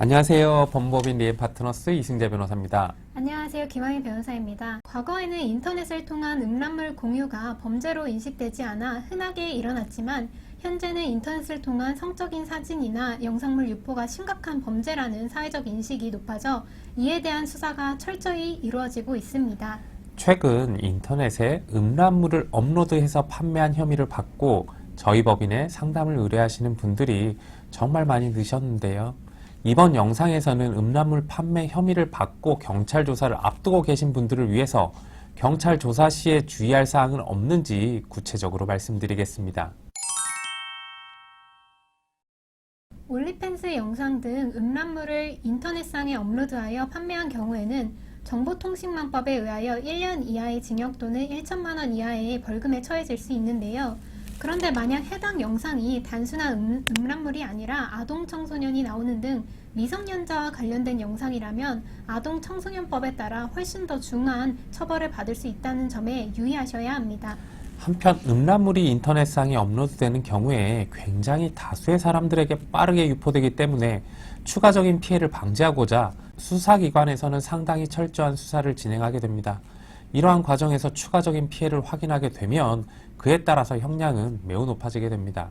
안녕하세요. 법무법인 리에 파트너스 이승재 변호사입니다. 안녕하세요. 김학인 변호사입니다. 과거에는 인터넷을 통한 음란물 공유가 범죄로 인식되지 않아 흔하게 일어났지만 현재는 인터넷을 통한 성적인 사진이나 영상물 유포가 심각한 범죄라는 사회적 인식이 높아져 이에 대한 수사가 철저히 이루어지고 있습니다. 최근 인터넷에 음란물을 업로드해서 판매한 혐의를 받고 저희 법인에 상담을 의뢰하시는 분들이 정말 많이 드셨는데요. 이번 영상에서는 음란물 판매 혐의를 받고 경찰 조사를 앞두고 계신 분들을 위해서 경찰 조사 시에 주의할 사항은 없는지 구체적으로 말씀드리겠습니다. 올리팬스 영상 등 음란물을 인터넷상에 업로드하여 판매한 경우에는 정보통신망법에 의하여 1년 이하의 징역 또는 1천만 원 이하의 벌금에 처해질 수 있는데요. 그런데 만약 해당 영상이 단순한 음, 음란물이 아니라 아동 청소년이 나오는 등 미성년자와 관련된 영상이라면 아동 청소년법에 따라 훨씬 더 중한 처벌을 받을 수 있다는 점에 유의하셔야 합니다. 한편 음란물이 인터넷상에 업로드되는 경우에 굉장히 다수의 사람들에게 빠르게 유포되기 때문에 추가적인 피해를 방지하고자 수사기관에서는 상당히 철저한 수사를 진행하게 됩니다. 이러한 과정에서 추가적인 피해를 확인하게 되면 그에 따라서 형량은 매우 높아지게 됩니다.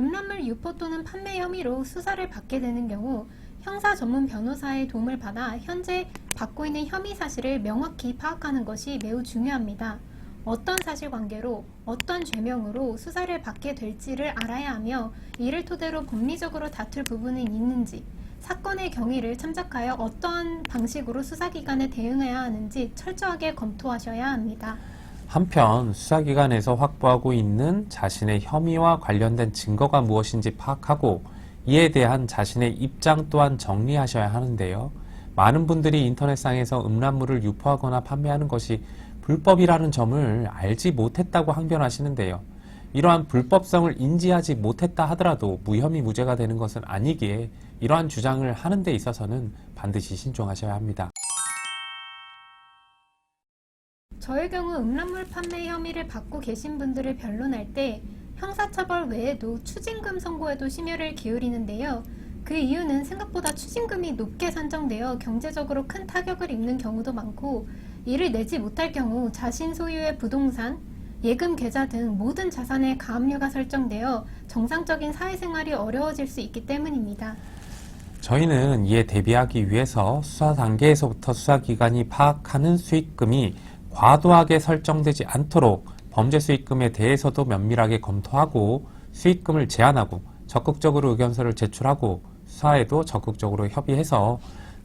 음란물 유포 또는 판매 혐의로 수사를 받게 되는 경우 형사 전문 변호사의 도움을 받아 현재 받고 있는 혐의 사실을 명확히 파악하는 것이 매우 중요합니다. 어떤 사실관계로 어떤 죄명으로 수사를 받게 될지를 알아야 하며 이를 토대로 법리적으로 다툴 부분이 있는지 사건의 경위를 참작하여 어떠한 방식으로 수사기관에 대응해야 하는지 철저하게 검토하셔야 합니다. 한편 수사기관에서 확보하고 있는 자신의 혐의와 관련된 증거가 무엇인지 파악하고 이에 대한 자신의 입장 또한 정리하셔야 하는데요. 많은 분들이 인터넷상에서 음란물을 유포하거나 판매하는 것이 불법이라는 점을 알지 못했다고 항변하시는데요. 이러한 불법성을 인지하지 못했다 하더라도 무혐의 무죄가 되는 것은 아니기에 이러한 주장을 하는 데 있어서는 반드시 신중하셔야 합니다. 저의 경우 음란물 판매 혐의를 받고 계신 분들을 변론할 때 형사처벌 외에도 추징금 선고에도 심혈을 기울이는데요. 그 이유는 생각보다 추징금이 높게 산정되어 경제적으로 큰 타격을 입는 경우도 많고 이를 내지 못할 경우 자신 소유의 부동산, 예금 계좌 등 모든 자산에 가압류가 설정되어 정상적인 사회생활이 어려워질 수 있기 때문입니다. 저희는 이에 대비하기 위해서 수사 단계에서부터 수사기관이 파악하는 수익금이 과도하게 설정되지 않도록 범죄 수익금에 대해서도 면밀하게 검토하고 수익금을 제한하고 적극적으로 의견서를 제출하고 수사에도 적극적으로 협의해서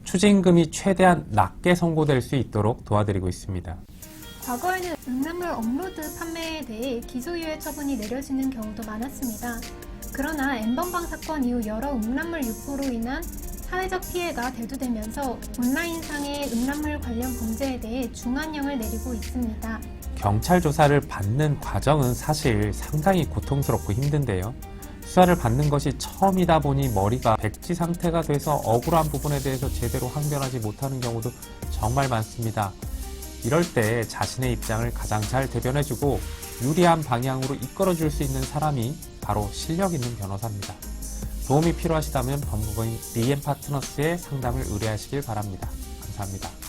추징금이 최대한 낮게 선고될 수 있도록 도와드리고 있습니다. 과거에는 음란물 업로드 판매에 대해 기소유예 처분이 내려지는 경우도 많았습니다. 그러나 엠번방 사건 이후 여러 음란물 유포로 인한 사회적 피해가 대두되면서 온라인상의 음란물 관련 범죄에 대해 중한형을 내리고 있습니다. 경찰 조사를 받는 과정은 사실 상당히 고통스럽고 힘든데요. 수사를 받는 것이 처음이다 보니 머리가 백지 상태가 돼서 억울한 부분에 대해서 제대로 항변하지 못하는 경우도 정말 많습니다. 이럴 때 자신의 입장을 가장 잘 대변해주고 유리한 방향으로 이끌어줄 수 있는 사람이 바로 실력 있는 변호사입니다. 도움이 필요하시다면 법무부인 리엠 파트너스의 상담을 의뢰하시길 바랍니다. 감사합니다.